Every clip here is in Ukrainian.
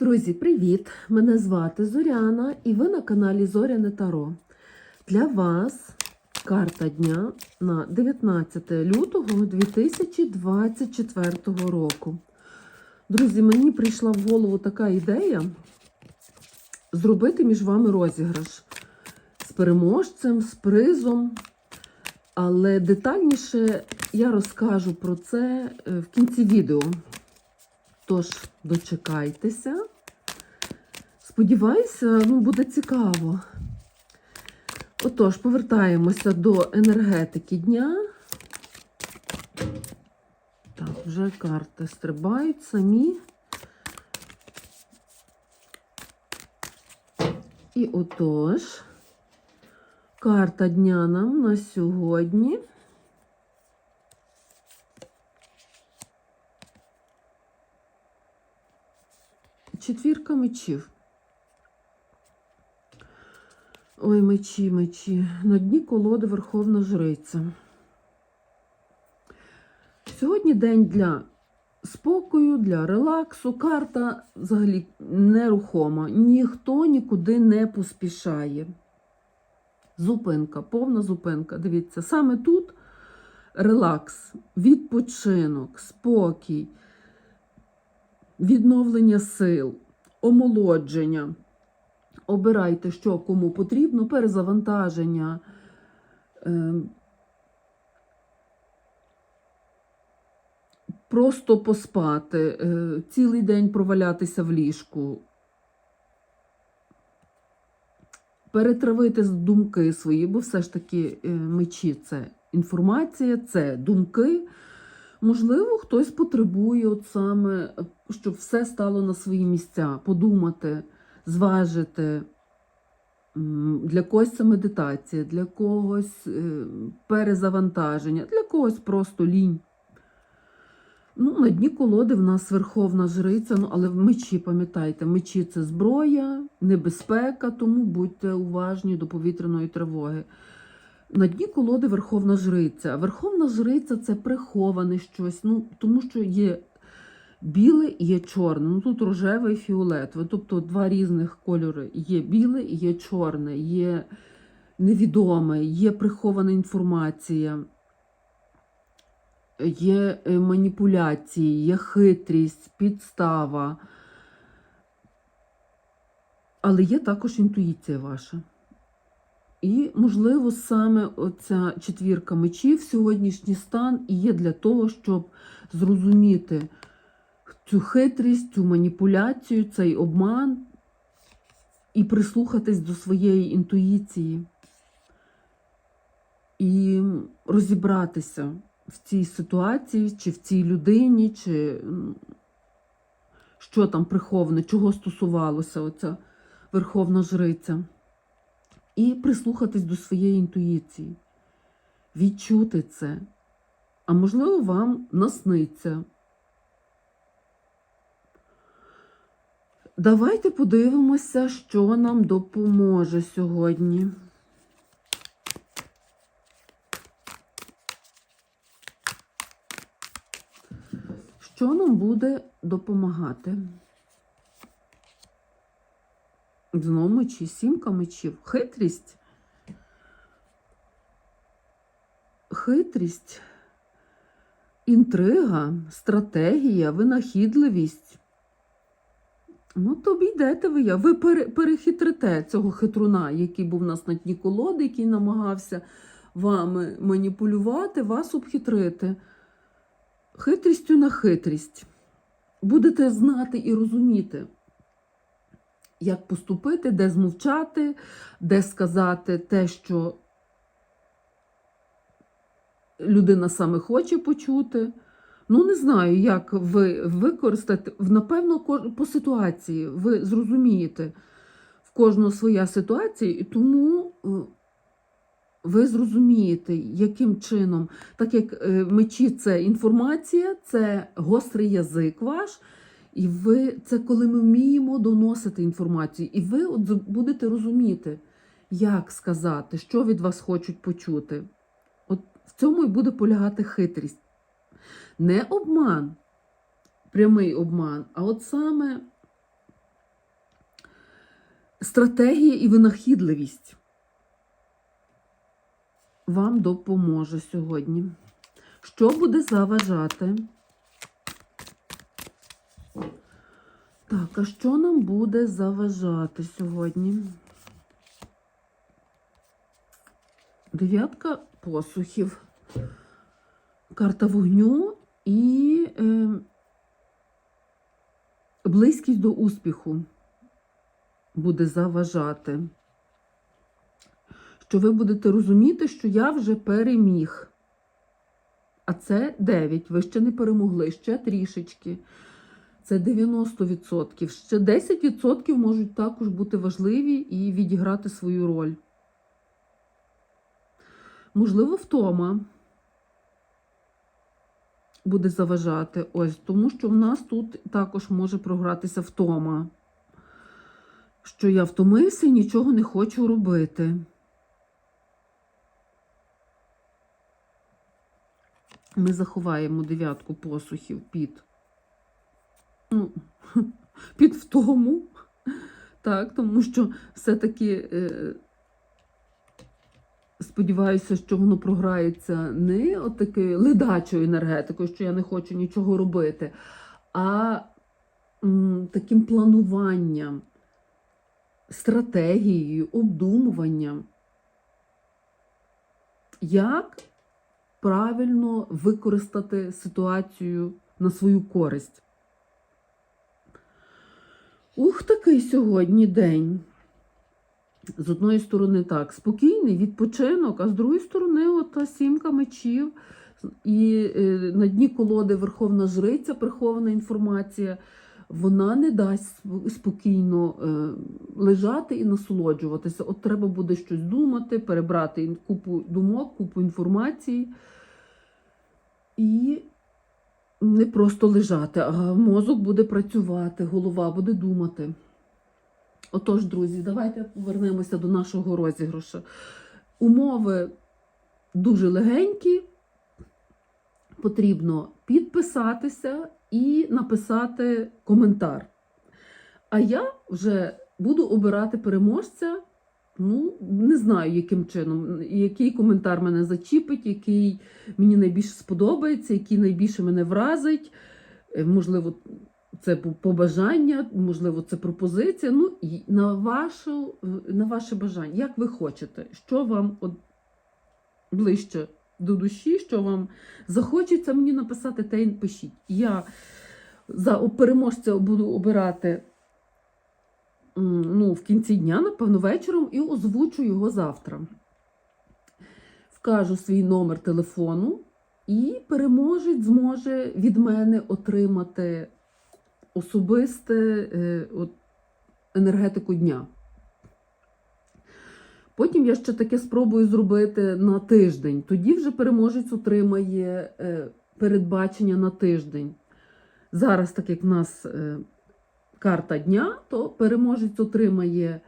Друзі, привіт! Мене звати Зоряна і ви на каналі Зоряне Таро. Для вас карта дня на 19 лютого 2024 року. Друзі, мені прийшла в голову така ідея зробити між вами розіграш з переможцем, з призом. Але детальніше я розкажу про це е, в кінці відео. Тож, дочекайтеся. Сподіваюся, ну, буде цікаво. Отож, повертаємося до енергетики дня. Так, вже карти стрибають самі. І отож, карта дня нам на сьогодні. Четвірка мечів. Ой, мечі, мечі. На дні колоди Верховна Жриця. Сьогодні день для спокою, для релаксу. Карта взагалі нерухома. Ніхто нікуди не поспішає. Зупинка, повна зупинка. Дивіться, саме тут релакс, відпочинок, спокій відновлення сил, омолодження. Обирайте, що кому потрібно, перезавантаження. е, Просто поспати, е, цілий день провалятися в ліжку, перетравити думки свої, бо все ж таки е, мечі це інформація, це думки. Можливо, хтось потребує от саме, щоб все стало на свої місця, подумати, зважити. Для когось це медитація, для когось е, перезавантаження, для когось просто лінь. Ну, на дні колоди в нас верховна жриця, ну, але мечі, пам'ятайте, мечі це зброя, небезпека, тому будьте уважні до повітряної тривоги. На дні колоди Верховна Жриця. Верховна Жриця це приховане щось, ну, тому що є біле є чорне. Ну тут рожеве і фіолетове. Тобто два різних кольори. Є біле є чорне, є невідоме, є прихована інформація, є е, маніпуляції, є хитрість, підстава. Але є також інтуїція ваша. І, можливо, саме оця четвірка мечів, сьогоднішній стан і є для того, щоб зрозуміти цю хитрість, цю маніпуляцію, цей обман і прислухатись до своєї інтуїції, і розібратися в цій ситуації, чи в цій людині, чи що там приховане, чого стосувалося оця верховна жриця і прислухатись до своєї інтуїції, відчути це. А можливо, вам насниться. Давайте подивимося, що нам допоможе сьогодні. Що нам буде допомагати? Знову мечі, сімка мечів. Хитрість. Хитрість, інтрига, стратегія, винахідливість. Ну, то обійдете ви я. Ви перехитрите цього хитруна, який був у нас на дні колоди, який намагався вами маніпулювати, вас обхитрити. Хитрістю на хитрість. Будете знати і розуміти як поступити, де змовчати, де сказати те, що людина саме хоче почути. Ну, не знаю, як ви використати. Напевно, по ситуації ви зрозумієте в кожного своя ситуація, і тому е, ви зрозумієте, яким чином, так як е, мечі це інформація, це гострий язик ваш. І ви це коли ми вміємо доносити інформацію, і ви от будете розуміти, як сказати, що від вас хочуть почути. От в цьому і буде полягати хитрість. Не обман, прямий обман, а от саме стратегія і винахідливість вам допоможе сьогодні. Що буде заважати? Так, а що нам буде заважати сьогодні? Дев'ятка посухів, карта вогню і е, близькість до успіху буде заважати. Що ви будете розуміти, що я вже переміг. А це 9. Ви ще не перемогли, ще трішечки. Це 90%. Ще 10% можуть також бути важливі і відіграти свою роль. Можливо, втома буде заважати. Ось, тому що в нас тут також може програтися втома. Що я втомився і нічого не хочу робити. Ми заховаємо дев'ятку посухів під, ну, під втому. Так, тому що все-таки е, сподіваюся, що воно програється не от такою ледачою енергетикою, що я не хочу нічого робити, а м, таким плануванням, стратегією, обдумуванням. Як правильно використати ситуацію на свою користь. Ух, такий сьогодні день. З одної сторони, так, спокійний відпочинок, а з другої сторони, ота сімка мечів. І е, на дні колоди Верховна Жриця, прихована інформація, вона не дасть спокійно е, лежати і насолоджуватися. От треба буде щось думати, перебрати купу думок, купу інформації. І не просто лежати, а мозок буде працювати, голова буде думати. Отож, друзі, давайте повернемося до нашого розіграшу. Умови дуже легенькі. Потрібно підписатися і написати коментар. А я вже буду обирати переможця. Ну, не знаю, яким чином, який коментар мене зачіпить, який мені найбільше сподобається, який найбільше мене вразить. Е, Можливо, це побажання, можливо, це пропозиція. Ну, і на, вашу, на ваше бажання, як ви хочете, що вам от ближче до душі, що вам захочеться мені написати, те й пишіть. Я за переможця буду обирати ну, в кінці дня, напевно, вечором, і озвучу його завтра. Вкажу свій номер телефону, і переможець зможе від мене отримати особисте е, от, енергетику дня. Потім я ще таке спробую зробити на тиждень. Тоді вже переможець отримає е, передбачення на тиждень. Зараз, так як в нас е, карта дня, то переможець отримає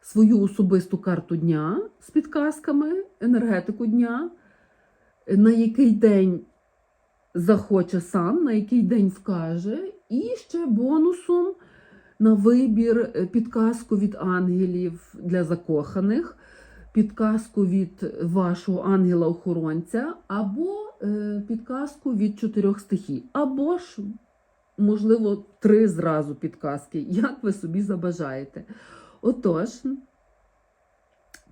свою особисту карту дня з підказками, енергетику дня, на який день захоче сам, на який день вкаже, і ще бонусом на вибір е, підказку від ангелів для закоханих, підказку від вашого ангела-охоронця, або е, підказку від чотирьох стихій, або ж, можливо, три зразу підказки, як ви собі забажаєте. Отож,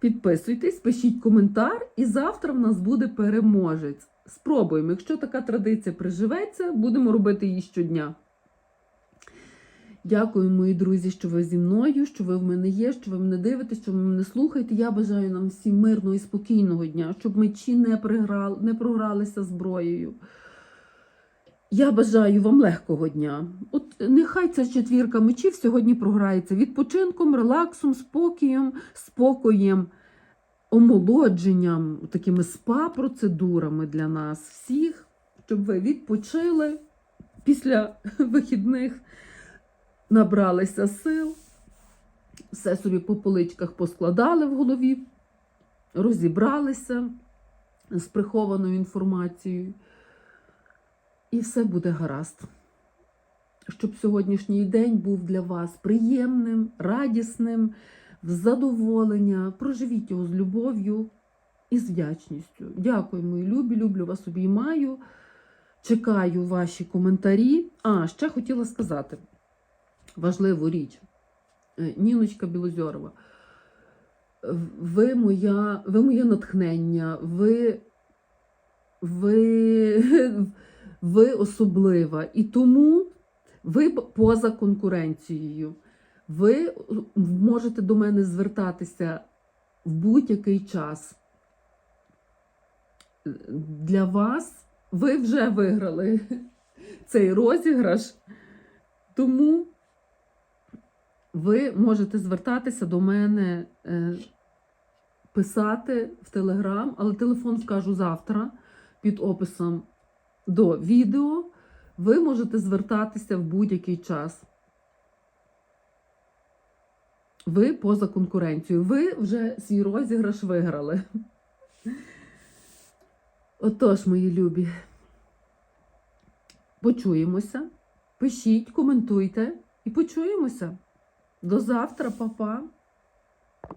підписуйтесь, пишіть коментар, і завтра в нас буде переможець. Спробуємо. Якщо така традиція приживеться, будемо робити її щодня. Дякую, мої друзі, що ви зі мною, що ви в мене є, що ви мене дивитесь, що ви мене слухаєте. Я бажаю нам всім мирного і спокійного дня, щоб мечі не, приграли, не програлися зброєю. Я бажаю вам легкого дня. От нехай ця четвірка мечів сьогодні програється відпочинком, релаксом, спокоєм, спокоєм, омолодженням, такими спа-процедурами для нас всіх, щоб ви відпочили після вихідних, набралися сил, все собі по поличках поскладали в голові, розібралися з прихованою інформацією. І все буде гаразд. щоб сьогоднішній день був для вас приємним, радісним, в задоволення. Проживіть його з любов'ю і з вдячністю. Дякую, мої любі, люблю вас обіймаю. Чекаю ваші коментарі. А, ще хотіла сказати важливу річ. Е, Ніночка Білозьорова. Ви моя, ви моє натхнення, ви, ви, ви особлива. І тому ви поза конкуренцією. Ви можете до мене звертатися в будь-який час. Для вас ви вже виграли цей розіграш, тому ви можете звертатися до мене, е, писати в Телеграм, але телефон скажу завтра під описом до відео. Ви можете звертатися в будь-який час. Ви поза конкуренцією. Ви вже свій розіграш виграли. Отож, мої любі, почуємося. Пишіть, коментуйте і почуємося. До завтра, па-па.